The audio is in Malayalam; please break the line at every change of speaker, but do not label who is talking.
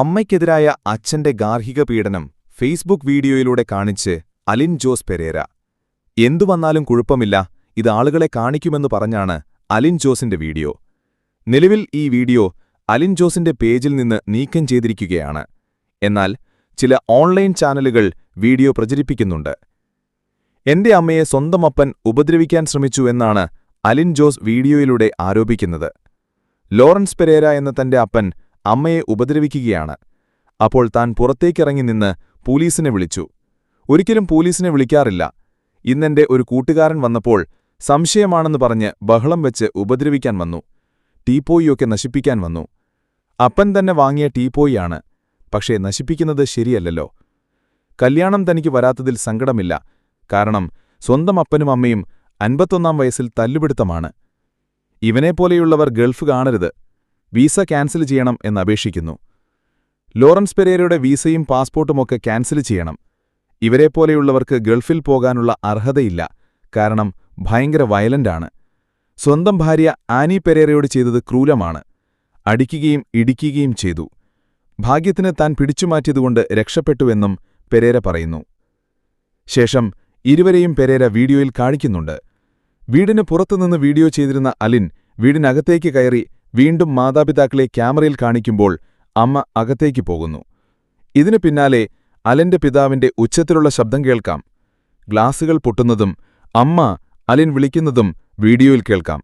അമ്മയ്ക്കെതിരായ അച്ഛന്റെ ഗാർഹിക പീഡനം ഫേസ്ബുക്ക് വീഡിയോയിലൂടെ കാണിച്ച് അലിൻ ജോസ് പെരേര. എന്തു വന്നാലും കുഴപ്പമില്ല ഇത് ആളുകളെ കാണിക്കുമെന്ന് പറഞ്ഞാണ് അലിൻ ജോസിന്റെ വീഡിയോ. നിലവിൽ ഈ വീഡിയോ അലിൻ ജോസിന്റെ പേജിൽ നിന്ന് നീക്കം ചെയ്തിരിക്കുകയാണ്. എന്നാൽ ചില ഓൺലൈൻ ചാനലുകൾ വീഡിയോ പ്രചരിപ്പിക്കുന്നുണ്ട്. എന്റെ അമ്മയെ സ്വന്തം അപ്പൻ ഉപദ്രവിക്കാൻ ശ്രമിച്ചു എന്നാണ് അലിൻ ജോസ് വീഡിയോയിലൂടെ ആരോപിക്കുന്നത്. ലോറൻസ് പെരേര എന്ന തന്റെ അപ്പൻ അമ്മയെ ഉപദ്രവിക്കുകയാണ്. അപ്പോൾ താൻ പുറത്തേക്കിറങ്ങി നിന്ന് പോലീസിനെ വിളിച്ചു. ഒരിക്കലും പോലീസിനെ വിളിക്കാറില്ല. ഇന്നെന്റെ ഒരു കൂട്ടുകാരൻ വന്നപ്പോൾ സംശയമാണെന്ന് പറഞ്ഞ് ബഹളം വെച്ച് ഉപദ്രവിക്കാൻ വന്നു. ടീപ്പോയിയൊക്കെ നശിപ്പിക്കാൻ വന്നു. അപ്പൻ തന്നെ വാങ്ങിയ ടീപ്പോയിയാണ്. പക്ഷേ നശിപ്പിക്കുന്നത് ശരിയല്ലല്ലോ. കല്യാണം തനിക്ക് വരാത്തതിൽ സങ്കടമില്ല. കാരണം സ്വന്തം അപ്പനും അമ്മയും അൻപത്തൊന്നാം വയസ്സിൽ തല്ലുപിടുത്തമാണ്. ഇവനെപ്പോലെയുള്ളവർ ഗൾഫ് കാണരുത്. വീസ ക്യാൻസൽ ചെയ്യണം എന്നപേക്ഷിക്കുന്നു ലോറൻസ് പെരേരയുടെ വീസയും പാസ്പോർട്ടുമൊക്കെ ക്യാൻസൽ ചെയ്യണം. ഇവരെപ്പോലെയുള്ളവർക്ക് ഗൾഫിൽ പോകാനുള്ള അർഹതയില്ല. കാരണം ഭയങ്കര വയലന്റാണ് സ്വന്തം ഭാര്യ ആനി പെരേരയോട് ചെയ്തത് ക്രൂരമാണ്. അടിക്കുകയും ഇടിക്കുകയും ചെയ്തു. ഭാഗ്യത്തിന് താൻ പിടിച്ചുമാറ്റിയതുകൊണ്ട് രക്ഷപ്പെട്ടുവെന്നും പെരേര പറയുന്നു. ശേഷം ഇരുവരെയും പെരേര വീഡിയോയിൽ കാണിക്കുന്നുണ്ട്. വീടിന് പുറത്തുനിന്ന് വീഡിയോ ചെയ്തിരുന്ന അലിൻ വീടിനകത്തേക്ക് കയറി വീണ്ടും മാതാപിതാക്കളെ ക്യാമറയിൽ കാണിക്കുമ്പോൾ അമ്മ അകത്തേക്ക് പോകുന്നു. ഇതിനു പിന്നാലെ അലന്റെ പിതാവിന്റെ ഉച്ചത്തിലുള്ള ശബ്ദം കേൾക്കാം. ഗ്ലാസുകൾ പൊട്ടുന്നതും അമ്മ അലിൻ വിളിക്കുന്നതും വീഡിയോയിൽ കേൾക്കാം.